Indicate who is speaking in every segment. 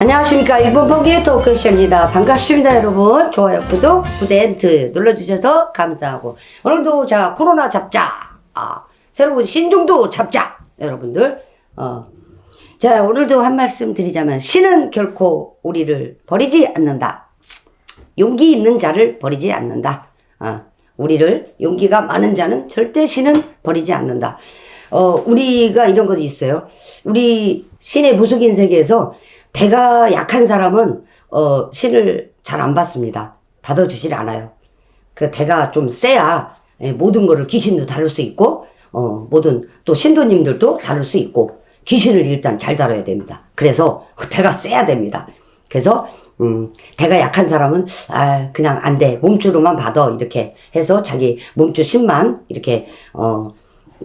Speaker 1: 안녕하십니까. 일본 번개 토크쇼입니다. 반갑습니다 여러분. 좋아요 구독 구독 눌러주셔서 감사하고. 오늘도 자 코로나 잡자. 아, 새로운 신종도 잡자. 여러분들 어. 자 오늘도 한 말씀 드리자면 신은 결코 우리를 버리지 않는다. 용기 있는 자를 버리지 않는다. 어, 우리를 용기가 많은 자는 절대 신은 버리지 않는다. 어, 우리가 이런 것이 있어요. 우리 신의 무속인 세계에서 대가 약한 사람은 어, 신을 잘 안 받습니다. 받아주질 않아요. 그 대가 좀 세야 예, 모든 거를 귀신도 다룰 수 있고 어, 모든 또 신도님들도 다룰 수 있고 귀신을 일단 잘 다뤄야 됩니다. 그래서 대가 세야 됩니다. 그래서 음, 대가 약한 사람은 아 그냥 안 돼. 몸주로만 받아 이렇게 해서 자기 몸주 신만 이렇게 어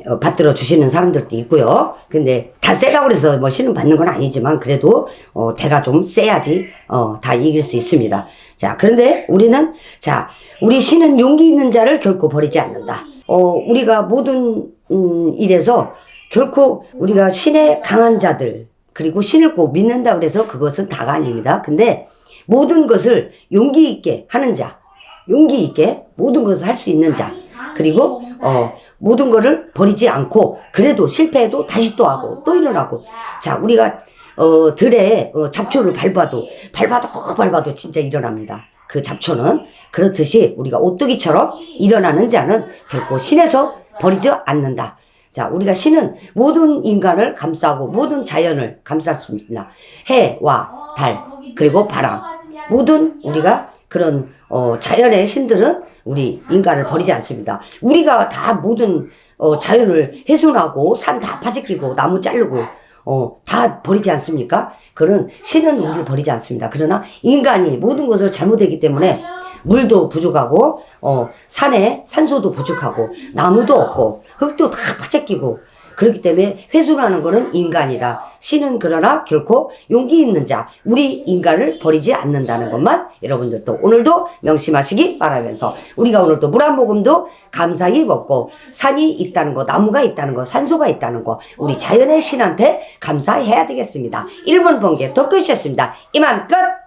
Speaker 1: 어, 받들어 주시는 사람들도 있고요. 근데 다 세다고 그래서 뭐 신은 받는 건 아니지만 그래도 어, 대가 좀 세야지 어, 다 이길 수 있습니다. 자, 그런데 우리는 자, 우리 신은 용기 있는 자를 결코 버리지 않는다. 어, 우리가 모든 음, 일에서 결코 우리가 신의 강한 자들 그리고 신을 꼭 믿는다 그래서 그것은 다가 아닙니다. 근데 모든 것을 용기 있게 하는 자, 용기 있게 모든 것을 할 수 있는 자, 그리고 어, 모든 거를 버리지 않고 그래도 실패해도 다시 또 하고 또 일어나고 자 우리가 어, 들에 어, 잡초를 밟아도 밟아도 밟아도 진짜 일어납니다. 그 잡초는 그렇듯이 우리가 오뚜기처럼 일어나는 자는 결코 신에서 버리지 않는다. 자, 우리가 신은 모든 인간을 감싸고 모든 자연을 감쌀 수 있습니다. 해와 달 그리고 바람 모든 우리가 그런 어, 자연의 신들은 우리 인간을 버리지 않습니다. 우리가 다 모든 어, 자연을 훼손하고 산 다 파지끼고 나무 자르고 어, 다 버리지 않습니까? 그런 신은 우리를 버리지 않습니다. 그러나 인간이 모든 것을 잘못했기 때문에 물도 부족하고 어, 산에 산소도 부족하고 나무도 없고 흙도 다 파재끼고 그렇기 때문에 회수라는 것은 인간이다. 신은 그러나 결코 용기 있는 자, 우리 인간을 버리지 않는다는 것만 여러분들도 오늘도 명심하시기 바라면서 우리가 오늘도 물 한 모금도 감사히 먹고 산이 있다는 거, 나무가 있다는 거, 산소가 있다는 거 우리 자연의 신한테 감사해야 되겠습니다. 1번 번개 더 끝이었습니다. 이만 끝!